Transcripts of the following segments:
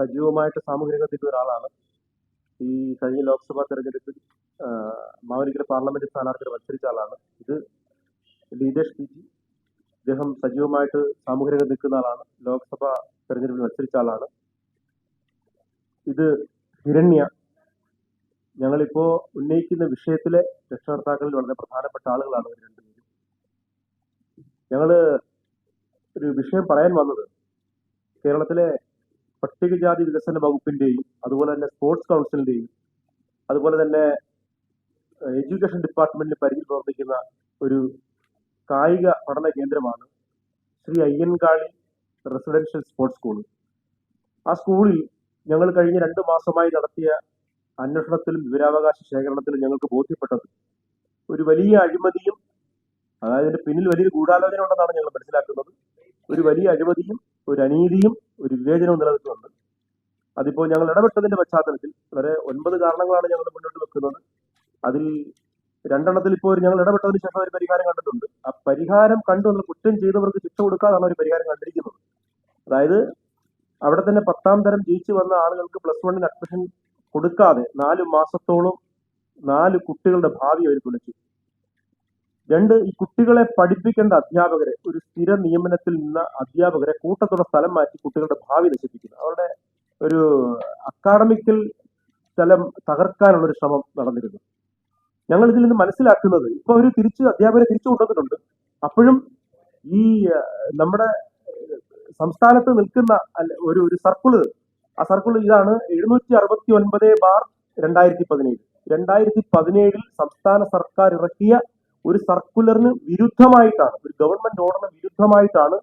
സജീവമായിട്ട് സാമൂഹ്യ രംഗത്തേക്ക് ഒരാളാണ്. ഈ കഴിഞ്ഞ ലോക്സഭാ തെരഞ്ഞെടുപ്പിൽ മാവലിക്കര പാർലമെന്റ് സ്ഥാനാർത്ഥികൾ മത്സരിച്ച ആളാണ്. ഇത് ലീതേഷ് പി ജി. ഇദ്ദേഹം സജീവമായിട്ട് സാമൂഹ്യ രംഗത്ത് നിൽക്കുന്ന ആളാണ്. ലോക്സഭാ തെരഞ്ഞെടുപ്പിൽ മത്സരിച്ച ആളാണ്. ഇത് ഹിരണ്യ. ഞങ്ങളിപ്പോ ഉന്നയിക്കുന്ന വിഷയത്തിലെ രക്ഷകർത്താക്കളിൽ വളരെ പ്രധാനപ്പെട്ട ആളുകളാണ് ഇവർ രണ്ടുപേരും. ഞങ്ങൾ ഒരു വിഷയം പറയാൻ വന്നത്. കേരളത്തിലെ പട്ടികജാതി വികസന വകുപ്പിന്റെയും അതുപോലെ തന്നെ സ്പോർട്സ് കൗൺസിലിന്റെയും അതുപോലെ തന്നെ എഡ്യൂക്കേഷൻ ഡിപ്പാർട്ട്മെന്റിന് പരിധിയിൽ പ്രവർത്തിക്കുന്ന ഒരു കായിക പഠന കേന്ദ്രമാണ് Shri Ayyankali residential sports school. ആ സ്കൂളിൽ ഞങ്ങൾ കഴിഞ്ഞ രണ്ട് മാസമായി നടത്തിയ അന്വേഷണത്തിലും വിവരാവകാശ ശേഖരണത്തിലും ഞങ്ങൾക്ക് ബോധ്യപ്പെട്ടത് ഒരു വലിയ അഴിമതിയും അതായത് പിന്നിൽ വലിയൊരു ഗൂഢാലോചന ഉണ്ടെന്നാണ് ഞങ്ങൾ മനസ്സിലാക്കുന്നത്. ഒരു വലിയ അഴിമതിയും ഒരു അനീതിയും ഒരു വിവേചനവും നിലനിൽക്കുന്നുണ്ട്. അതിപ്പോ ഞങ്ങൾ ഇടപെട്ടതിന്റെ പശ്ചാത്തലത്തിൽ വളരെ ഒൻപത് കാരണങ്ങളാണ് ഞങ്ങൾ മുന്നോട്ട് വെക്കുന്നത്. അതിൽ രണ്ടെണ്ണത്തിൽ ഇപ്പോൾ ഞങ്ങൾ ഇടപെട്ടതിന് ശേഷം ഒരു പരിഹാരം കണ്ടിട്ടുണ്ട്. ആ പരിഹാരം കണ്ടു നമ്മൾ കുറ്റം ചെയ്തവർക്ക് ശിക്ഷ കൊടുക്കാതാണ് ഒരു പരിഹാരം കണ്ടിരിക്കുന്നത്. അതായത് അവിടെ തന്നെ പത്താം തരം ജയിച്ചു വന്ന ആളുകൾക്ക് പ്ലസ് വണ്ണിന് അഡ്മിഷൻ കൊടുക്കാതെ നാല് മാസത്തോളം നാല് കുട്ടികളുടെ ഭാവി അവർ തുലച്ചു രണ്ട് ഈ കുട്ടികളെ പഠിപ്പിക്കേണ്ട അധ്യാപകരെ ഒരു സ്ഥിര നിയമനത്തിൽ നിന്ന അധ്യാപകരെ കൂട്ടത്തോടെ സ്ഥലം മാറ്റി കുട്ടികളുടെ ഭാവി നശിപ്പിക്കുന്നു. അവരുടെ ഒരു അക്കാഡമിക്കൽ സ്ഥലം തകർക്കാനുള്ള ഒരു ശ്രമം നടന്നിരുന്നു. ഞങ്ങൾ ഇതിൽ നിന്ന് മനസ്സിലാക്കുന്നത് ഇപ്പൊ അവർ തിരിച്ച് അധ്യാപകരെ തിരിച്ചു കൊണ്ടുവന്നിട്ടുണ്ട്. അപ്പോഴും ഈ നമ്മുടെ സംസ്ഥാനത്ത് നിൽക്കുന്ന ഒരു ഒരു സർക്കിൾ ആ സർക്കിൾ ഇതാണ് എഴുന്നൂറ്റി അറുപത്തി ഒൻപത് ബാർ രണ്ടായിരത്തി പതിനേഴ് രണ്ടായിരത്തി പതിനേഴിൽ സംസ്ഥാന സർക്കാർ ഇറക്കിയ ഒരു സർക്കുലറിന് വിരുദ്ധമായിട്ടാണ് ഒരു ഗവൺമെന്റ് ഓർഡറിന് വിരുദ്ധമായിട്ടാണ്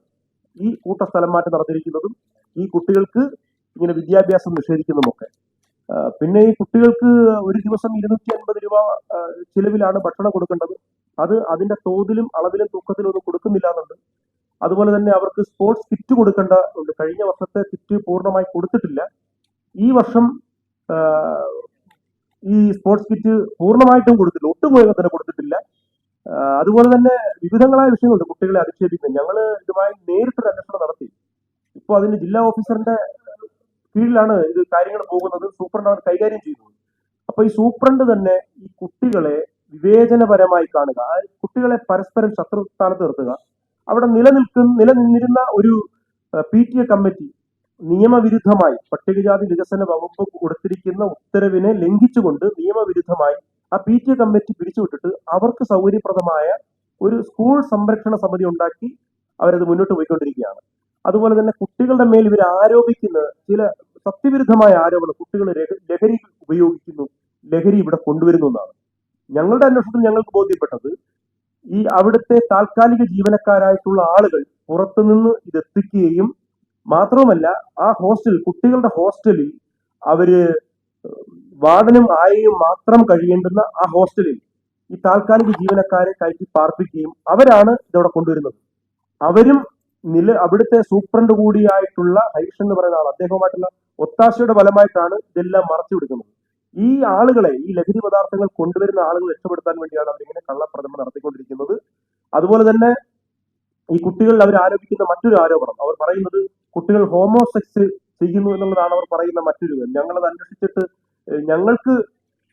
ഈ കൂട്ട സ്ഥലം മാറ്റം നടന്നിരിക്കുന്നതും ഈ കുട്ടികൾക്ക് ഇങ്ങനെ വിദ്യാഭ്യാസം നിഷേധിക്കുന്നതുമൊക്കെ. പിന്നെ ഈ കുട്ടികൾക്ക് ഒരു ദിവസം ഇരുന്നൂറ്റി അൻപത് രൂപ ചിലവിലാണ് ഭക്ഷണം കൊടുക്കേണ്ടത്. അത് അതിന്റെ തോതിലും അളവിലും തൂക്കത്തിലും ഒന്നും കൊടുക്കുന്നില്ല എന്നുണ്ട്. അതുപോലെ തന്നെ അവർക്ക് സ്പോർട്സ് കിറ്റ് കൊടുക്കേണ്ട ഉണ്ട്. കഴിഞ്ഞ വർഷത്തെ കിറ്റ് പൂർണമായി കൊടുത്തിട്ടില്ല. ഈ വർഷം ഈ സ്പോർട്സ് കിറ്റ് പൂർണമായിട്ടും കൊടുത്തില്ല ഒട്ടും തന്നെ കൊടുത്തിട്ടില്ല. അതുപോലെ തന്നെ വിവിധങ്ങളായ വിഷയങ്ങളുണ്ട് കുട്ടികളെ അധിക്ഷേപിക്കുന്നത് ഞങ്ങൾ ഇതുമായി നേരിട്ടൊരു അന്വേഷണം നടത്തി. ഇപ്പോൾ അതിന് ജില്ലാ ഓഫീസറിന്റെ കീഴിലാണ് ഇത് കാര്യങ്ങൾ പോകുന്നത്. സൂപ്രണ്ട് അവർ കൈകാര്യം ചെയ്യുന്നത് അപ്പൊ ഈ സൂപ്രണ്ട് തന്നെ ഈ കുട്ടികളെ വിവേചനപരമായി കാണുക. കുട്ടികളെ പരസ്പരം ശത്രുസ്ഥാനത്ത് നിർത്തുക. അവിടെ നിലനിൽക്കുന്ന നിലനിന്നിരുന്ന ഒരു പി ടി എ കമ്മിറ്റി നിയമവിരുദ്ധമായി പട്ടികജാതി വികസന വകുപ്പ് കൊടുത്തിരിക്കുന്ന ഉത്തരവിനെ ലംഘിച്ചുകൊണ്ട് നിയമവിരുദ്ധമായി ആ പി ടി എ കമ്മിറ്റി പിരിച്ചുവിട്ടിട്ട് അവർക്ക് സൗകര്യപ്രദമായ ഒരു സ്കൂൾ സംരക്ഷണ സമിതി ഉണ്ടാക്കി അവരത് മുന്നോട്ട് പോയിക്കൊണ്ടിരിക്കുകയാണ്. അതുപോലെ തന്നെ കുട്ടികളുടെ മേൽ ഇവർ ആരോപിക്കുന്ന ചില സത്യവിരുദ്ധമായ ആരോപണം കുട്ടികൾ ലഹ- ലഹരി ഉപയോഗിക്കുന്നു ലഹരി ഇവിടെ കൊണ്ടുവരുന്നു എന്നാണ്. ഞങ്ങളുടെ അന്വേഷണത്തിൽ ഞങ്ങൾക്ക് ബോധ്യപ്പെട്ടത് ഈ അവിടുത്തെ താൽക്കാലിക ജീവനക്കാരായിട്ടുള്ള ആളുകൾ പുറത്തുനിന്ന് ഇത് എത്തിക്കുകയും മാത്രവുമല്ല ആ ഹോസ്റ്റൽ കുട്ടികളുടെ ഹോസ്റ്റലിൽ അവർ വാർഡനും ആയയും മാത്രം കഴിയേണ്ടുന്ന ആ ഹോസ്റ്റലിൽ ഈ താൽക്കാലിക ജീവനക്കാരെ കയറ്റി പാർപ്പിക്കുകയും അവരാണ് ഇതവിടെ കൊണ്ടുവരുന്നത്. അവരും നില അവിടുത്തെ സൂപ്രണ്ട് കൂടിയായിട്ടുള്ള ഹരീഷ് എന്ന് പറയുന്ന ആൾ അദ്ദേഹവുമായിട്ടുള്ള ഒത്താശയുടെ ഫലമായിട്ടാണ് ഇതെല്ലാം മറച്ചു കൊടുക്കുന്നത് ഈ ആളുകളെ ഈ ലഹരി പദാർത്ഥങ്ങൾ കൊണ്ടുവരുന്ന ആളുകൾ രക്ഷപ്പെടുത്താൻ വേണ്ടിയാണ് അവരിങ്ങനെ കള്ളപ്രഥമ നടത്തിക്കൊണ്ടിരിക്കുന്നത്. അതുപോലെ തന്നെ ഈ കുട്ടികളിൽ അവർ ആരോപിക്കുന്ന മറ്റൊരു ആരോപണം. അവർ പറയുന്നത് കുട്ടികൾ ഹോമോസെക്സ് ചെയ്യുന്നു എന്നുള്ളതാണ് അവർ പറയുന്ന മറ്റൊരു. ഞങ്ങളത് അന്വേഷിച്ചിട്ട് ഞങ്ങൾക്ക്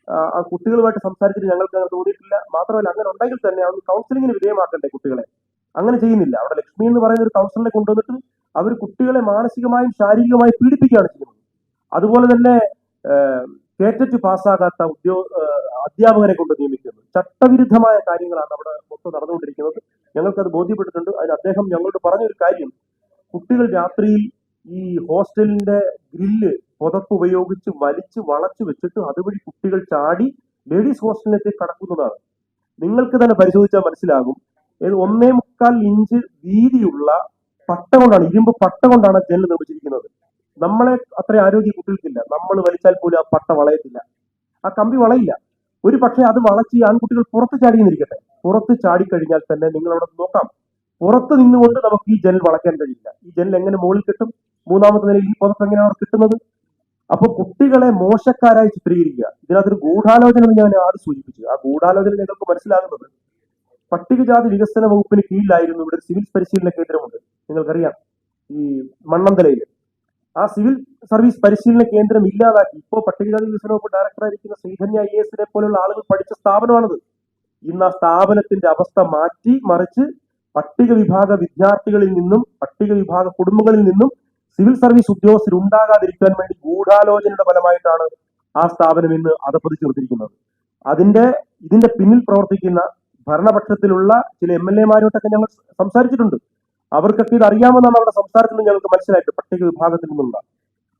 ആ കുട്ടികളുമായിട്ട് സംസാരിച്ചിട്ട് ഞങ്ങൾക്ക് അങ്ങനെ തോന്നിയിട്ടില്ല. മാത്രമല്ല അങ്ങനെ ഉണ്ടെങ്കിൽ തന്നെ അവർ കൗൺസിലിങ്ങിന് വിധേയമാക്കണ്ടേ കുട്ടികളെ? അങ്ങനെ ചെയ്യുന്നില്ല. അവിടെ ലക്ഷ്മി എന്ന് പറയുന്ന ഒരു കൗൺസിലറെ കൊണ്ടുവന്നിട്ട് അവർ കുട്ടികളെ മാനസികമായും ശാരീരികമായും പീഡിപ്പിക്കുകയാണ് ചെയ്യുന്നത്. അതുപോലെ തന്നെ കേറ്ററ്റ് പാസ്സാകാത്ത ഉദ്യോ അധ്യാപകരെ കൊണ്ട് നിയമിക്കുന്നത് ചട്ടവിരുദ്ധമായ കാര്യങ്ങളാണ് അവിടെ മൊത്തം നടന്നുകൊണ്ടിരിക്കുന്നത്. ഞങ്ങൾക്കത് ബോധ്യപ്പെട്ടിട്ടുണ്ട്. അതിന് അദ്ദേഹം ഞങ്ങളോട് പറഞ്ഞൊരു കാര്യം. കുട്ടികൾ രാത്രിയിൽ ഈ ഹോസ്റ്റലിന്റെ ഗ്രില്ല് പുതപ്പ് ഉപയോഗിച്ച് വലിച്ച് വളച്ചു വെച്ചിട്ട് അതുവഴി കുട്ടികൾ ചാടി ലേഡീസ് ഹോസ്റ്റലിലേക്ക് കടക്കുന്നതാണ്. നിങ്ങൾക്ക് തന്നെ പരിശോധിച്ചാൽ മനസ്സിലാകും. ഒന്നേ മുക്കാൽ ഇഞ്ച് വീതിയുള്ള പട്ട കൊണ്ടാണ് ഇരുമ്പ് പട്ട കൊണ്ടാണ് ജനൽ നിർമ്മിച്ചിരിക്കുന്നത്. നമ്മളെ അത്ര ആരോഗ്യ കുട്ടികൾക്കില്ല. നമ്മൾ വലിച്ചാൽ പോലും ആ പട്ട വളയത്തില്ല. ആ കമ്പി വളയില്ല. ഒരു പക്ഷേ അത് വളച്ച് ആൺകുട്ടികൾ പുറത്ത് ചാടിയെന്നിരിക്കട്ടെ. പുറത്ത് ചാടിക്കഴിഞ്ഞാൽ തന്നെ നിങ്ങൾ അവിടെ നോക്കാം. പുറത്ത് നിന്നുകൊണ്ട് നമുക്ക് ഈ ജനൽ വളയ്ക്കാൻ കഴിയില്ല. ഈ ജനൽ എങ്ങനെ മുകളിൽ കിട്ടും? മൂന്നാമത്തെ നിലയിൽ ഈ പുറത്ത് എങ്ങനെയാണ് അവർ കിട്ടുന്നത്? അപ്പൊ കുട്ടികളെ മോശക്കാരായി ചിത്രീകരിക്കുക. ഇതിനകത്തൊരു ഗൂഢാലോചന ഞാൻ ആദ്യം സൂചിപ്പിച്ചു. ആ ഗൂഢാലോചന ഞങ്ങൾക്ക് മനസ്സിലാകുന്നത് പട്ടികജാതി വികസന വകുപ്പിന് കീഴിലായിരുന്നു ഇവിടെ സിവിൽ പരിശീലന കേന്ദ്രമുണ്ട്. നിങ്ങൾക്കറിയാം. ഈ മണ്ണന്തലയിൽ ആ സിവിൽ സർവീസ് പരിശീലന കേന്ദ്രം ഇല്ലാതാക്കി. ഇപ്പോ പട്ടികജാതി വികസന വകുപ്പ് ഡയറക്ടറായിരിക്കുന്ന ശ്രീധന്യ ഐ എസിനെ പോലെയുള്ള ആളുകൾ പഠിച്ച സ്ഥാപനമാണത്. ഇന്ന് ആ സ്ഥാപനത്തിന്റെ അവസ്ഥ മാറ്റി മറിച്ച് പട്ടിക വിഭാഗ വിദ്യാർത്ഥികളിൽ നിന്നും പട്ടിക വിഭാഗ കുടുംബങ്ങളിൽ നിന്നും സിവിൽ സർവീസ് ഉദ്യോഗസ്ഥരുണ്ടാകാതിരിക്കാൻ വേണ്ടി ഗൂഢാലോചനയുടെ ഫലമായിട്ടാണ് ആ സ്ഥാപനം ഇന്ന് അതപ്പതി ചേർത്തിരിക്കുന്നത് അതിന്റെ ഇതിന്റെ പിന്നിൽ പ്രവർത്തിക്കുന്ന ഭരണപക്ഷത്തിലുള്ള ചില എം എൽ എമാരോട്ടൊക്കെ ഞങ്ങൾ സംസാരിച്ചിട്ടുണ്ട്. അവർക്കൊക്കെ ഇത് അറിയാമെന്നാണ് അവരുടെ സംസാരത്തിൽ ഞങ്ങൾക്ക് മനസ്സിലായിട്ട് പട്ടിക വിഭാഗത്തിൽ നിന്നുള്ള.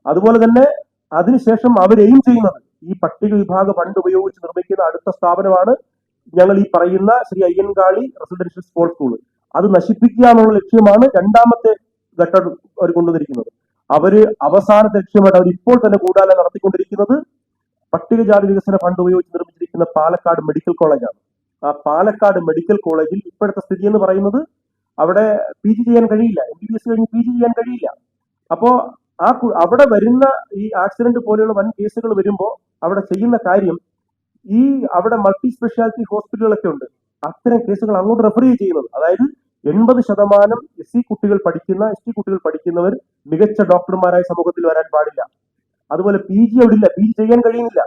അതുപോലെ തന്നെ അതിനുശേഷം അവരെയും ചെയ്യുന്നത്. ഈ പട്ടിക വിഭാഗ ഫണ്ട് ഉപയോഗിച്ച് നിർമ്മിക്കുന്ന അടുത്ത സ്ഥാപനമാണ് ഞങ്ങൾ ഈ പറയുന്ന Shri Ayyankali residential sports school അത് നശിപ്പിക്കുക എന്നുള്ള ലക്ഷ്യമാണ് രണ്ടാമത്തെ ഘട്ടം അവർ കൊണ്ടുവന്നിരിക്കുന്നത് അവർ അവസാന ലക്ഷ്യമായിട്ട് അവർ ഇപ്പോൾ തന്നെ കൂടാതെ നടത്തിക്കൊണ്ടിരിക്കുന്നത് പട്ടികജാതി വികസന ഫണ്ട് ഉപയോഗിച്ച് നിർമ്മിച്ചിരിക്കുന്ന പാലക്കാട് മെഡിക്കൽ കോളേജാണ്. ആ പാലക്കാട് മെഡിക്കൽ കോളേജിൽ ഇപ്പോഴത്തെ സ്ഥിതി എന്ന് പറയുന്നത് അവിടെ പി ജി ചെയ്യാൻ കഴിയില്ല. എം ബി ബി എസ് കഴിഞ്ഞ് പി ജി ചെയ്യാൻ കഴിയില്ല. അപ്പോ ആ അവിടെ വരുന്ന ഈ ആക്സിഡന്റ് പോലെയുള്ള വൻ കേസുകൾ വരുമ്പോൾ അവിടെ ചെയ്യുന്ന കാര്യം ഈ അവിടെ മൾട്ടി സ്പെഷ്യാലിറ്റി ഹോസ്പിറ്റലുകളൊക്കെ ഉണ്ട്. അത്തരം കേസുകൾ അങ്ങോട്ട് റെഫർ ചെയ്യുന്നത്. അതായത് എൺപത് ശതമാനം എസ് സി കുട്ടികൾ പഠിക്കുന്ന എസ് ടി കുട്ടികൾ പഠിക്കുന്നവർ മികച്ച ഡോക്ടർമാരായ സമൂഹത്തിൽ വരാൻ പാടില്ല. അതുപോലെ പി ജി അവിടെ ഇല്ല പി ജി ചെയ്യാൻ കഴിയുന്നില്ല.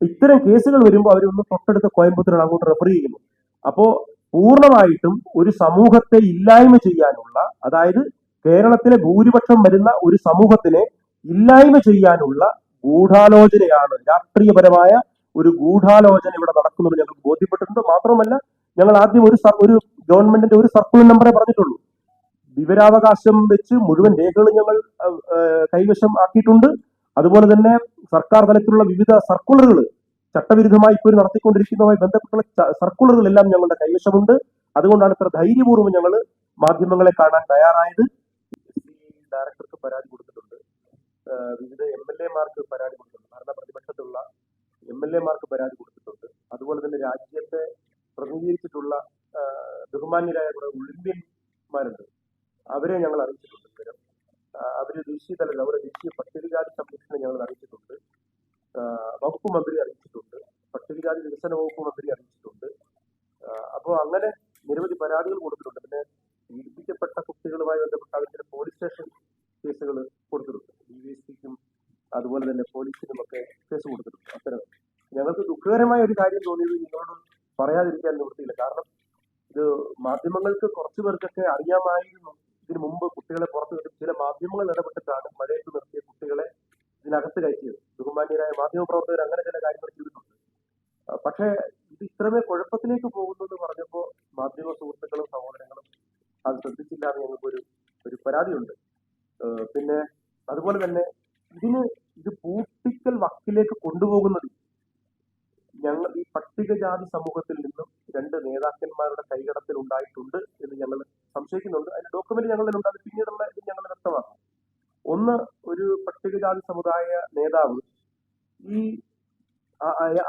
ഇത്തരം കേസുകൾ വരുമ്പോൾ അവരൊന്ന് തൊട്ടടുത്ത കോയമ്പത്തൂർ അങ്ങോട്ട് റെഫർ ചെയ്യുന്നു അപ്പോ പൂർണമായിട്ടും ഒരു സമൂഹത്തെ ഇല്ലായ്മ ചെയ്യാനുള്ള അതായത് കേരളത്തിലെ ഭൂരിപക്ഷം വരുന്ന ഒരു സമൂഹത്തിനെ ഇല്ലായ്മ ചെയ്യാനുള്ള ഗൂഢാലോചനയാണ് രാഷ്ട്രീയപരമായ ഒരു ഗൂഢാലോചന ഇവിടെ നടക്കുന്നത് ഞങ്ങൾക്ക് ബോധ്യപ്പെട്ടിട്ടുണ്ട്. മാത്രമല്ല ഞങ്ങൾ ആദ്യം ഒരു ഒരു ഗവൺമെന്റിന്റെ ഒരു സർക്കുലർ നമ്പറേ പറഞ്ഞിട്ടുള്ളൂ. വിവരാവകാശം വെച്ച് മുഴുവൻ രേഖകളും ഞങ്ങൾ കൈവശം ആക്കിയിട്ടുണ്ട്. അതുപോലെ തന്നെ സർക്കാർ തലത്തിലുള്ള വിവിധ സർക്കുലറുകൾ ചട്ടവിരുദ്ധമായി ഇപ്പോൾ നടത്തിക്കൊണ്ടിരിക്കുന്നതുമായി ബന്ധപ്പെട്ടുള്ള സർക്കുലറുകളെല്ലാം ഞങ്ങളുടെ കൈവശമുണ്ട്. അതുകൊണ്ടാണ് ഇത്ര ധൈര്യപൂർവം ഞങ്ങൾ മാധ്യമങ്ങളെ കാണാൻ തയ്യാറായത്. ഡയറക്ടർക്ക് പരാതി കൊടുത്തിട്ടുണ്ട്. വിവിധ എം എൽ എമാർക്ക് പരാതി കൊടുത്തിട്ടുണ്ട്. ഭരണ പ്രതിപക്ഷത്തുള്ള എം എൽ എമാർക്ക് പരാതി കൊടുത്തിട്ടുണ്ട്. അതുപോലെ തന്നെ രാജ്യത്തെ പ്രതിനിധീകരിച്ചിട്ടുള്ള ബഹുമാന്യരായ കുറെ ഒളിമ്പ്യന്മാരുണ്ട്. അവരെ ഞങ്ങൾ അറിയിച്ചിട്ടുണ്ട്. വിവരം അവർ ദേശീയ തലത്തിൽ അവരുടെ ദേശീയ പട്ടികജാതി സംരക്ഷണം ഞങ്ങൾ അറിയിച്ചിട്ടുണ്ട്. വകുപ്പ് മന്ത്രി അറിയിച്ചിട്ടുണ്ട്. പട്ടികജാതി വികസന വകുപ്പ് മന്ത്രി അറിയിച്ചിട്ടുണ്ട്. അപ്പോൾ അങ്ങനെ നിരവധി പരാതികൾ കൊടുത്തിട്ടുണ്ട്. പിന്നെ പീഡിപ്പിക്കപ്പെട്ട കുട്ടികളുമായി ബന്ധപ്പെട്ട അവരുടെ പോലീസ് സ്റ്റേഷൻ കേസുകൾ കൊടുത്തിട്ടുണ്ട്. ഡി വി എസ് പിക്കും അതുപോലെ തന്നെ പോലീസിനും ഒക്കെ കേസ് കൊടുത്തിട്ടുണ്ട്. അത്തരം ഞങ്ങൾക്ക് ദുഃഖകരമായ ഒരു കാര്യം തോന്നിയത് നിങ്ങളോട് പറയാതിരിക്കാൻ നിവൃത്തിയില്ല. കാരണം ഇത് മാധ്യമങ്ങൾക്ക് കുറച്ചു പേർക്കൊക്കെ അറിയാമായിരുന്നു. ഇതിനു മുമ്പ് കുട്ടികളെ പുറത്തു വിട്ട് ചില മാധ്യമങ്ങൾ ഇടപെട്ടിട്ടാണ് മഴയത്ത് നിർത്തിയ കുട്ടികളെ ഇതിനകത്ത് കയറ്റിയത്. ബഹുമാന്യരായ മാധ്യമ പ്രവർത്തകർ അങ്ങനെ ചില കാര്യങ്ങൾ ചെയ്തിട്ടുണ്ട്. പക്ഷെ ഇത് ഇത്രമേ കുഴപ്പത്തിലേക്ക് പോകുന്നു എന്ന് പറഞ്ഞപ്പോൾ മാധ്യമ സുഹൃത്തുക്കളും സഹോദരങ്ങളും അത് ശ്രദ്ധിച്ചില്ല എന്ന് ഞങ്ങൾക്കൊരു ഒരു പരാതിയുണ്ട്. പിന്നെ അതുപോലെ തന്നെ ഇതിന് ഇത് പൂട്ടിക്കൽ വക്കിലേക്ക് കൊണ്ടുപോകുന്നത് ഞങ്ങൾ ഈ പട്ടികജാതി സമൂഹത്തിൽ നിന്നും രണ്ട് നേതാക്കന്മാരുടെ കൈകടത്തിൽ ഉണ്ടായിട്ടുണ്ട് എന്ന് ഞങ്ങൾ സംശയിക്കുന്നുണ്ട്. അതിന്റെ ഡോക്യുമെന്റ് ഞങ്ങളുടെ ഉണ്ട്. അത് പിന്നീടുള്ള ഇത് ഞങ്ങൾ വ്യക്തമാക്കും. ഒന്ന് ഒരു പട്ടികജാതി സമുദായ നേതാവ് ഈ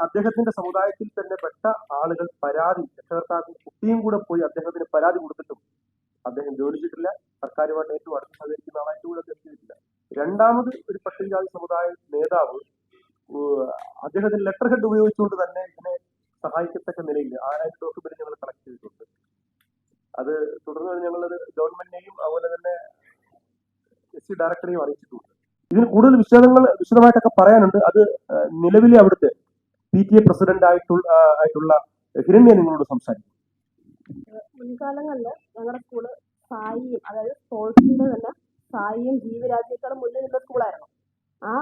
അദ്ദേഹത്തിന്റെ സമുദായത്തിൽ തന്നെ പെട്ട ആളുകൾ പരാതി രക്ഷകർത്താവിന്റെ കുട്ടിയും കൂടെ പോയി അദ്ദേഹത്തിന് പരാതി കൊടുത്തിട്ടും അദ്ദേഹം ജോലി ചെയ്തിട്ടില്ല. സർക്കാരുമായിട്ട് ഏറ്റവും അടുത്ത് സഹകരിക്കുന്ന ആളായിട്ട് കൂടെ ചെയ്തിട്ടില്ല. രണ്ടാമത് ഒരു പട്ടികജാതി സമുദായ നേതാവ് അദ്ദേഹത്തിന് ലെറ്റർ ഹെഡ് ഉപയോഗിച്ചുകൊണ്ട് തന്നെ ഇതിനെ സഹായിക്കത്തക്ക നിലയിൽ ആറായിരം ഡോസ് വരെ ഞങ്ങൾ കളക്ട് ചെയ്തിട്ടുണ്ട്. അത് തുടർന്ന് ഞങ്ങളത് ഗവൺമെന്റിനെയും അതുപോലെ തന്നെ എസ് സി ഡയറക്ടറെയും അറിയിച്ചിട്ടുണ്ട്. ഇതിന് കൂടുതൽ വിശദങ്ങൾ വിശദമായിട്ടൊക്കെ പറയാനുണ്ട്. അത് നിലവിലെ അവിടുത്തെ പി ടി എ പ്രസിഡന്റ് ആയിട്ടുള്ള ആയിട്ടുള്ള ഹിരണ്യ നിങ്ങളോട് സംസാരിക്കും. മുൻകാലങ്ങളിൽ ഞങ്ങളുടെ സ്കൂൾ സായിയും അതായത് സ്പോർട്സിന്റെ തന്നെ സായിയും ജീവരാജ്യേക്കാളും മുന്നിൽ നിന്ന സ്കൂളായിരുന്നു. ആ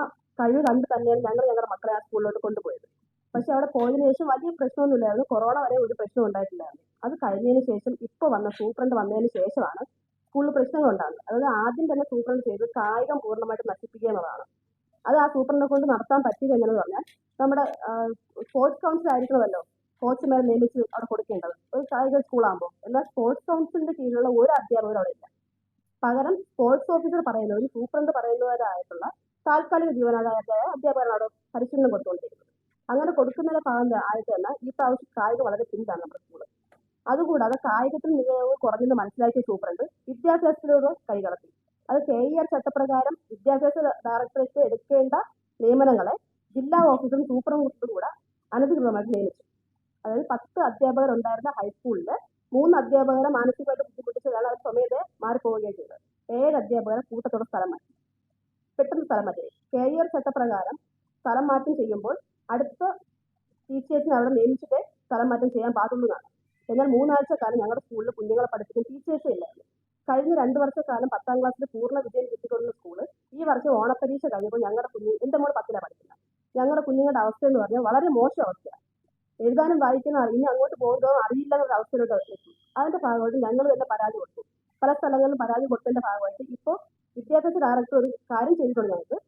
കഴിവ് കണ്ട് തന്നെയാണ് ഞങ്ങൾ ഞങ്ങളുടെ മക്കളെ ആ സ്കൂളിലോട്ട് കൊണ്ടുപോയത്. പക്ഷെ അവിടെ പോയതിനു ശേഷം വലിയ പ്രശ്നമൊന്നുമില്ലായിരുന്നു കൊറോണ വരെ ഒരു പ്രശ്നം ഉണ്ടായിട്ടില്ലായിരുന്നു അത് കഴിഞ്ഞതിന് ശേഷം ഇപ്പൊ വന്ന സൂപ്രണ്ട് വന്നതിന് ശേഷമാണ് സ്കൂളിൽ പ്രശ്നങ്ങൾ ഉണ്ടാകുന്നത് അതായത് ആദ്യം തന്നെ സൂപ്രണ്ട് ചെയ്ത് കായികം പൂർണമായിട്ട് നശിപ്പിക്കുക എന്നതാണ് അത് ആ സൂപ്രണ്ടിനെ കൊണ്ട് നടത്താൻ പറ്റിയത് എങ്ങനെയെന്ന് പറഞ്ഞാൽ നമ്മുടെ സ്പോർട്സ് കൗൺസിൽ ആയിരിക്കണമല്ലോ. കോച്ചുമാരെ നിയമിച്ച് അവിടെ കൊടുക്കേണ്ടത്. ഒരു കായിക സ്കൂളാകുമ്പോൾ എന്നാൽ സ്പോർട്സ് കൗൺസിലിന്റെ കീഴിലുള്ള ഒരു അധ്യാപകരും അവിടെ ഇല്ല. പകരം സ്പോർട്സ് ഓഫീസർ പറയുന്ന ഒരു സൂപ്രണ്ട് പറയുന്നവരായിട്ടുള്ള താൽക്കാലിക ജീവനക്കാരായ അധ്യാപകരാണ് അവിടെ പരിശീലനം കൊടുത്തുകൊണ്ടിരിക്കുന്നത്. അങ്ങനെ കൊടുക്കുന്നതിന്റെ ഭാഗം ആയിട്ട് തന്നെ ഈ പ്രാവശ്യം കായികം വളരെ പിന്നിലാണ് നമ്മുടെ സ്കൂൾ അതുകൂടാതെ കായികത്തിൽ മികവ് കുറഞ്ഞെന്ന് മനസ്സിലാക്കിയ സൂപ്രണ്ട് വിദ്യാഭ്യാസത്തിലൂടെ കൈകടത്തി. അത് കെ ഇ ആർ ചട്ടപ്രകാരം വിദ്യാഭ്യാസ ഡയറക്ടറേറ്റ് എടുക്കേണ്ട നിയമനങ്ങളെ ജില്ലാ ഓഫീസും സൂപ്രണ്ടും കൂടെ അനധികൃതമായിട്ട് നിയമിച്ചു. അതായത് പത്ത് അധ്യാപകരുണ്ടായിരുന്ന ഹൈസ്കൂളിൽ മൂന്ന് അധ്യാപകരെ മാനസികമായിട്ട് ബുദ്ധിമുട്ടിച്ചതാണ് അവർ സ്വമേധയെ മാറിപ്പോവുകയും ചെയ്തത് ഏഴ് അധ്യാപകരെ കൂട്ടത്തോടെ സ്ഥലം മാറ്റി. പെട്ടെന്ന് സ്ഥലം മാറ്റി. കെ ഇ ആർ ചട്ടപ്രകാരം സ്ഥലം മാറ്റം ചെയ്യുമ്പോൾ അടുത്ത ടീച്ചേഴ്സിനെ അവിടെ നിയമിച്ചിട്ട് സ്ഥലം മാറ്റം ചെയ്യാൻ പാടുള്ളൂ എന്നാണ് എന്നാൽ മൂന്നാഴ്ച കാലം ഞങ്ങളുടെ സ്കൂളിൽ കുഞ്ഞുങ്ങളെ പഠിപ്പിക്കാൻ ടീച്ചേഴ്സേ ഇല്ലായിരുന്നു. കഴിഞ്ഞ രണ്ട് വർഷക്കാലം പത്താം ക്ലാസ്സിൽ പൂർണ വിജയം കിട്ടിക്കൊള്ളുന്ന സ്കൂൾ ഈ വർഷം ഓണപ്പരീക്ഷ കഴിഞ്ഞപ്പോൾ ഞങ്ങളുടെ കുഞ്ഞു എന്റെ മോൾ പത്തിലാണ് പഠിക്കുന്നത് ഞങ്ങളുടെ കുഞ്ഞുങ്ങളുടെ അവസ്ഥ എന്ന് പറഞ്ഞാൽ വളരെ മോശം അവസ്ഥയാണ് എഴുതാനും വായിക്കാനും ഇനി അങ്ങോട്ട് പോകുന്നതോ അറിയില്ല എന്നൊരു അവസ്ഥയിലോട്ട് എത്തി. അതിന്റെ ഭാഗമായിട്ട് ഞങ്ങൾ തന്നെ പരാതി കൊടുത്തു. പല സ്ഥലങ്ങളിലും പരാതി കൊടുത്തതിന്റെ ഭാഗമായിട്ട് ഇപ്പോൾ വിദ്യാഭ്യാസ ഡയറക്ടർ ഒരു കാര്യം ചെയ്തിട്ടുണ്ട് ഞങ്ങൾക്ക്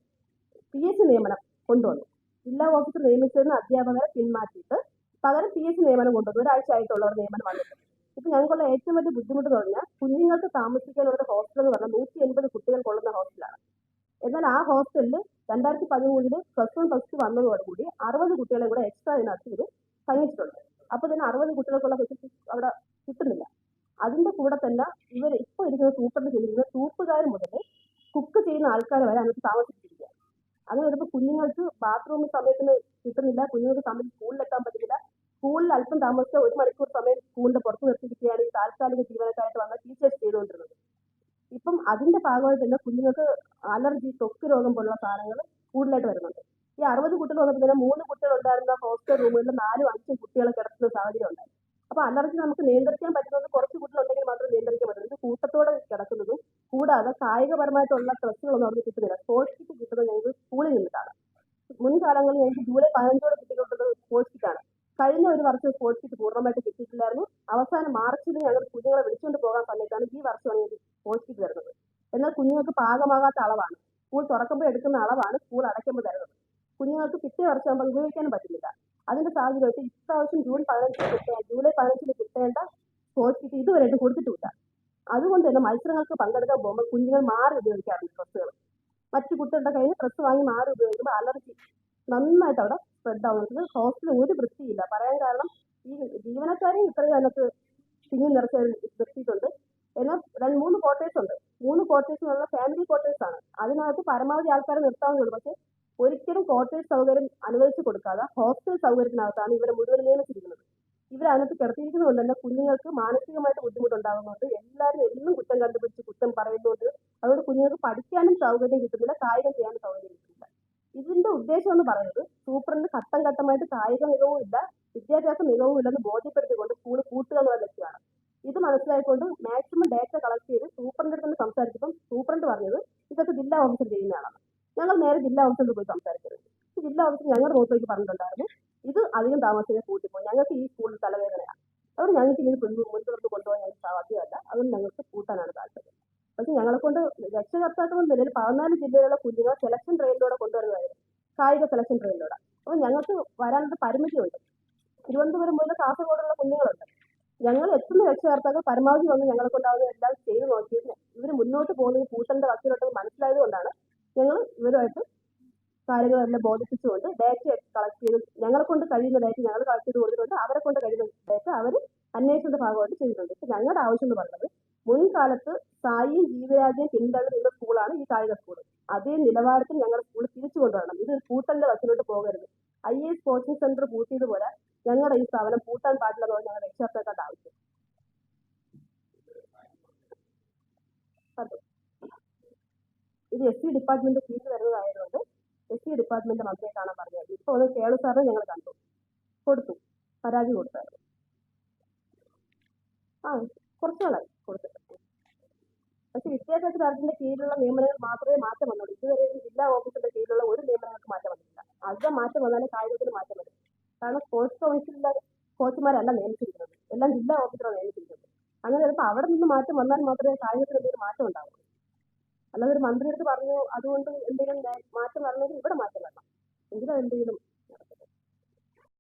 പി സി നിയമനം കൊണ്ടുവന്നു. ജില്ലാ ഓഫീസർ നിയമിച്ചിരുന്ന അധ്യാപകരെ പിന്മാറ്റിയിട്ട് പകരം പി എസ് നിയമനം കൊണ്ടുവന്നു. ഒരാഴ്ച ആയിട്ടുള്ള ഒരു നിയമനം വന്നിട്ടുണ്ട്. ഇപ്പൊ ഞങ്ങൾക്കുള്ള ഏറ്റവും വലിയ ബുദ്ധിമുട്ട് എന്ന് പറഞ്ഞാൽ കുഞ്ഞുങ്ങൾക്ക് താമസിക്കാനുള്ള ഹോസ്റ്റൽ എന്ന് പറഞ്ഞാൽ നൂറ്റി എൺപത് കുട്ടികൾ കൊള്ളുന്ന ഹോസ്റ്റലാണ് എന്നാൽ ആ ഹോസ്റ്റലിൽ രണ്ടായിരത്തി പതിമൂന്നിൽ പ്ലസ് വൺ പ്ലസ് ടു വന്നതോടുകൂടി അറുപത് കുട്ടികളെ കൂടെ എക്സ്ട്രാ ഇതിനകത്ത് ഇവർ തന്നിട്ടുണ്ട് അപ്പൊ തന്നെ അറുപത് കുട്ടികൾക്കുള്ള ഫെസിലിറ്റി അവിടെ കിട്ടുന്നില്ല. അതിന്റെ കൂടെ തന്നെ ഇവർ ഇപ്പോൾ ഇരിക്കുന്ന സൂപ്പറിന് ചെയ്തിരിക്കുന്ന തൂപ്പുകാർ മുതൽ കുക്ക് ചെയ്യുന്ന ആൾക്കാർ വരെ അതിനകത്ത് താമസിച്ചിരിക്കുക അങ്ങനെ വരുമ്പോൾ കുഞ്ഞുങ്ങൾക്ക് ബാത്റൂം സമയത്തിന് കിട്ടുന്നില്ല. കുഞ്ഞുങ്ങൾക്ക് സ്കൂളിൽ സ്കൂളിലെത്താൻ പറ്റുന്നില്ല. സ്കൂളിൽ അല്പം താമസിച്ച ഒരു മണിക്കൂർ സമയം സ്കൂളിന്റെ പുറത്ത് നിർത്തിയിരിക്കുകയാണ് ഈ താൽക്കാലിക ജീവനക്കാരായിട്ട് വന്ന ടീച്ചേഴ്സ് ചെയ്തുകൊണ്ടിരുന്നത്. ഇപ്പം അതിന്റെ ഭാഗമായിട്ട് തന്നെ കുഞ്ഞുങ്ങൾക്ക് അലർജി ത്വക്ക് രോഗം പോലുള്ള സാധനങ്ങൾ കൂടുതലായിട്ട് വരുന്നുണ്ട്. ഈ അറുപത് കുട്ടികൾ വന്നപ്പോൾ തന്നെ മൂന്ന് കുട്ടികൾ ഉണ്ടായിരുന്ന ഹോസ്റ്റൽ റൂമുകളിൽ നാലും അഞ്ചും കുട്ടികളെ കിടക്കുന്ന സാഹചര്യം ഉണ്ടായി. അപ്പൊ അലർജി നമുക്ക് നിയന്ത്രിക്കാൻ പറ്റുന്നത് കുറച്ച് കുട്ടികൾ ഉണ്ടെങ്കിൽ മാത്രമേ നിയന്ത്രിക്കാൻ പറ്റുള്ളൂ. ഇത് കൂട്ടത്തോടെ കിടക്കുന്നതും കൂടാതെ കായികപരമായിട്ടുള്ള ഡ്രസ്സുകളൊന്നും അവർക്ക് കിട്ടുന്നില്ല. സ്പോർട്സ് കിട്ടുന്നത് ഞങ്ങൾക്ക് സ്കൂളിൽ നിന്നിട്ടാണ്. മുൻകാലങ്ങളിൽ ഞങ്ങൾക്ക് ജൂലൈ പതിനഞ്ചോടെ കിട്ടിക്കൊണ്ടത് സ്പോർട്സ് കഴിഞ്ഞ ഒരു വർഷം സ്പോർട്സ് കിറ്റ് പൂർണമായിട്ട് കിട്ടിയിട്ടില്ലായിരുന്നു. അവസാനം മാർച്ചിൽ ഞങ്ങൾ കുഞ്ഞുങ്ങളെ വിളിച്ചുകൊണ്ട് പോകാൻ സമയത്താണ് ഈ വർഷമാണ് ഞങ്ങൾക്ക് സ്പോർട്സ് കിറ്റ് വരുന്നത്. എന്നാൽ കുഞ്ഞുങ്ങൾക്ക് പാകമാകാത്ത അളവാണ്. സ്കൂൾ തുറക്കുമ്പോൾ എടുക്കുന്ന അളവാണ് സ്കൂൾ അടയ്ക്കുമ്പോൾ തരുന്നത്. കുഞ്ഞുങ്ങൾക്ക് പിറ്റേ വർഷം ആകുമ്പോൾ ഉപയോഗിക്കാനും പറ്റുന്നില്ല. അതിന്റെ സാഹചര്യമായിട്ട് ഇപ്രാവശ്യം ജൂൺ പതിനഞ്ചിന് കിട്ടേണ്ട ജൂലൈ പതിനഞ്ചിന് കിട്ടേണ്ട സ്പോർട്സ് കിറ്റ് ഇതുവരെയായിട്ട് കൊടുത്തിട്ടില്ല അതുകൊണ്ട് തന്നെ മത്സരങ്ങൾക്ക് പങ്കെടുക്കാൻ പോകുമ്പോൾ കുഞ്ഞുങ്ങൾ മാറി ഉപയോഗിക്കാറുണ്ട് ഡ്രസ്സുകൾ. മറ്റു കുട്ടികളുടെ കയ്യിൽ ഡ്രസ്സ് വാങ്ങി മാറി ഉപയോഗിക്കുമ്പോൾ അലർജി നന്നായിട്ട് അവിടെ സ്പ്രെഡ് ആവുന്നത് ഹോസ്റ്റലിൽ ഒരു വൃത്തിയില്ല. പറയാൻ കാരണം ഈ ജീവനക്കാരെയും ഇത്രയും അതിനകത്ത് തിങ്ങി നിറച്ച് നിർത്തിയിട്ടുണ്ട്. എന്നാൽ രണ്ട് മൂന്ന് ക്വാർട്ടേഴ്സ് ഉണ്ട്. മൂന്ന് ക്വാർട്ടേഴ്സ് എന്നുള്ള ഫാമിലി ക്വാർട്ടേഴ്സ് ആണ്. അതിനകത്ത് പരമാവധി ആൾക്കാരെ നിർത്താവുന്നുള്ളൂ പക്ഷെ ഒരിക്കലും ക്വാർട്ടേഴ്സ് സൗകര്യം അനുവദിച്ചു കൊടുക്കാതെ ഹോസ്റ്റൽ സൗകര്യത്തിനകത്താണ് ഇവരെ മുഴുവൻ നിയമിച്ചിരിക്കുന്നത്. ഇവർ കിടത്തിയിരിക്കുന്നതുകൊണ്ട് കിടത്തിയിരിക്കുന്നത് കൊണ്ട് തന്നെ കുഞ്ഞുങ്ങൾക്ക് മാനസികമായിട്ട് ബുദ്ധിമുട്ടുണ്ടാകുന്നുണ്ട്. എല്ലാവരും എന്നും കുറ്റം കണ്ടുപിടിച്ച് കുറ്റം പറയുന്നുണ്ട്. അതുകൊണ്ട് കുഞ്ഞുങ്ങൾക്ക് പഠിക്കാനും സൗകര്യം കിട്ടുന്നില്ല. കായികം ചെയ്യാനും സൗകര്യം കിട്ടുന്നില്ല. ഇതിന്റെ ഉദ്ദേശം എന്ന് പറയുന്നത് സൂപ്രണ്ട് ഘട്ടം ഘട്ടമായിട്ട് കായിക മികവും ഇല്ല വിദ്യാഭ്യാസ മികവും ഇല്ലെന്ന് ബോധ്യപ്പെടുത്തിക്കൊണ്ട് സ്കൂൾ കൂട്ടുക എന്നുള്ള ലക്ഷ്യമാണ്. ഇത് മനസ്സിലായിക്കൊണ്ട് മാക്സിമം ഡേറ്റ കളക്ട് ചെയ്ത് സൂപ്രണ്ട് അടുത്ത് സംസാരിച്ചപ്പം സൂപ്രണ്ട് പറഞ്ഞത് ഇതൊക്കെ ജില്ലാ ഓഫീസർ ചെയ്യുന്നതാണ് ഞങ്ങൾ നേരെ ജില്ലാ ഓഫീസറിൽ പോയി ഈ ജില്ലാ ഓഫീസർ ഞങ്ങളുടെ മുഖത്തേക്ക് പറഞ്ഞിട്ടുണ്ടായിരുന്നു. ഇത് അധികം താമസിക്കാൻ കൂട്ടിപ്പോയി. ഞങ്ങൾക്ക് ഈ സ്കൂളിൽ തലവേദനയാണ് അതുകൊണ്ട് ഞങ്ങൾക്ക് ഇനി മുൻപ് മുൻപോട്ട് കൊണ്ടുപോകാൻ ഞങ്ങൾക്ക് സാധ്യമല്ല. അതുകൊണ്ട് ഞങ്ങൾക്ക് കൂട്ടാനാണ് താല്പര്യം. പക്ഷെ ഞങ്ങളെ കൊണ്ട് രക്ഷകർത്താക്കളും നിലയിൽ പതിനാല് ജില്ലയിലുള്ള കുഞ്ഞുങ്ങൾ സെലക്ഷൻ ട്രെയിനിലൂടെ കൊണ്ടുവരുന്നതായിരുന്നു കായിക സെലക്ഷൻ ട്രെയിനിലൂടെ അപ്പോൾ ഞങ്ങൾക്ക് വരാനുള്ള പരിമിതിയുണ്ട്. തിരുവനന്തപുരം മുതൽ കാസർഗോഡുള്ള കുഞ്ഞുങ്ങളുണ്ട്. ഞങ്ങൾ എത്തുന്ന രക്ഷകർത്താക്കൾ പരമാവധി വന്ന് ഞങ്ങളെ കൊണ്ടാവുന്ന എല്ലാം ചെയ്തു നോക്കിയിരുന്നു. ഇവർ മുന്നോട്ട് പോകുന്നത് കൂട്ടന്റെ വക്കീലോട്ട് മനസ്സിലായത് കൊണ്ടാണ് ഞങ്ങൾ ഇവരുമായിട്ട് കാര്യങ്ങളെല്ലാം ബോധിപ്പിച്ചുകൊണ്ട് ഡേറ്റ കളക്ട് ചെയ്ത് ഞങ്ങളെ കൊണ്ട് കഴിയുന്ന ഡേറ്റ ഞങ്ങൾ കളക്ട് ചെയ്ത് കൊടുത്തിട്ടുണ്ട്. അവരെ കൊണ്ട് കഴിയുന്ന ഡേറ്റ അവർ അന്വേഷണത്തിന്റെ ഭാഗമായിട്ട് ചെയ്തിട്ടുണ്ട് ഇപ്പൊ ഞങ്ങളുടെ ആവശ്യം എന്ന് പറയുന്നത് മുൻകാലത്ത് സായിയും ജീവരാജയും പിന്തള്ളി സ്കൂളാണ് ഈ കായിക സ്കൂൾ അതേ നിലവാരത്തിൽ ഞങ്ങളുടെ സ്കൂൾ തിരിച്ചു കൊണ്ടുവരണം. ഇത് കൂട്ടന്റെ വശത്തോട്ട് പോകരുത്. ഐ എസ് കോച്ചിങ് സെന്റർ പൂട്ടിയതുപോലെ ഞങ്ങളുടെ ഈ സ്ഥാപനം പൂട്ടാൻ പാടില്ലെന്നാണ് ഞങ്ങൾ രക്ഷകർത്താക്കളുടെ ആവശ്യം. ഇത് എസ് സി ഡിപ്പാർട്ട്മെന്റ് കീഴിൽ വരുന്നതായതുകൊണ്ട് സി ഡിപ്പാർട്ട്മെന്റ് മന്ത്രിയെ കാണാൻ പറഞ്ഞത്. ഇപ്പൊ ഒന്ന് കേളു സാറിനെ ഞങ്ങൾ കണ്ടു. കൊടുത്തു. പരാതി കൊടുത്തായിരുന്നു. ആ കുറച്ച് നാളായി പക്ഷെ വിദ്യാഭ്യാസ കാര്യത്തിന്റെ കീഴിലുള്ള നിയമനങ്ങൾ മാത്രമേ മാറ്റം വന്നുള്ളൂ. ഇതുവരെ ജില്ലാ ഓഫീസിന്റെ കീഴിലുള്ള ഒരു നിയമനങ്ങൾക്ക് മാറ്റം വന്നിട്ടില്ല. അതിന്റെ മാറ്റം വന്നാലേ കായികത്തിന് മാറ്റം വരും. കാരണം സ്പോർട്സ് കൗൺസിലിലെ കോച്ചുമാരല്ല നിയമിച്ചിരിക്കുന്നത്. എല്ലാം ജില്ലാ ഓഫീസറാണ് നിയമിച്ചിരിക്കുന്നത്. അങ്ങനെ ചിലപ്പോൾ അവിടെ നിന്ന് മാറ്റം വന്നാൽ മാത്രമേ കായികത്തിന് എന്തെങ്കിലും മാറ്റം ഉണ്ടാവൂ അല്ലാതെ ഒരു മന്ത്രിയെടുത്ത് പറഞ്ഞു അതുകൊണ്ട് എന്തെങ്കിലും മാറ്റം വരണമെങ്കിൽ ഇവിടെ മാറ്റം വരണം. എങ്കിലും എന്തെങ്കിലും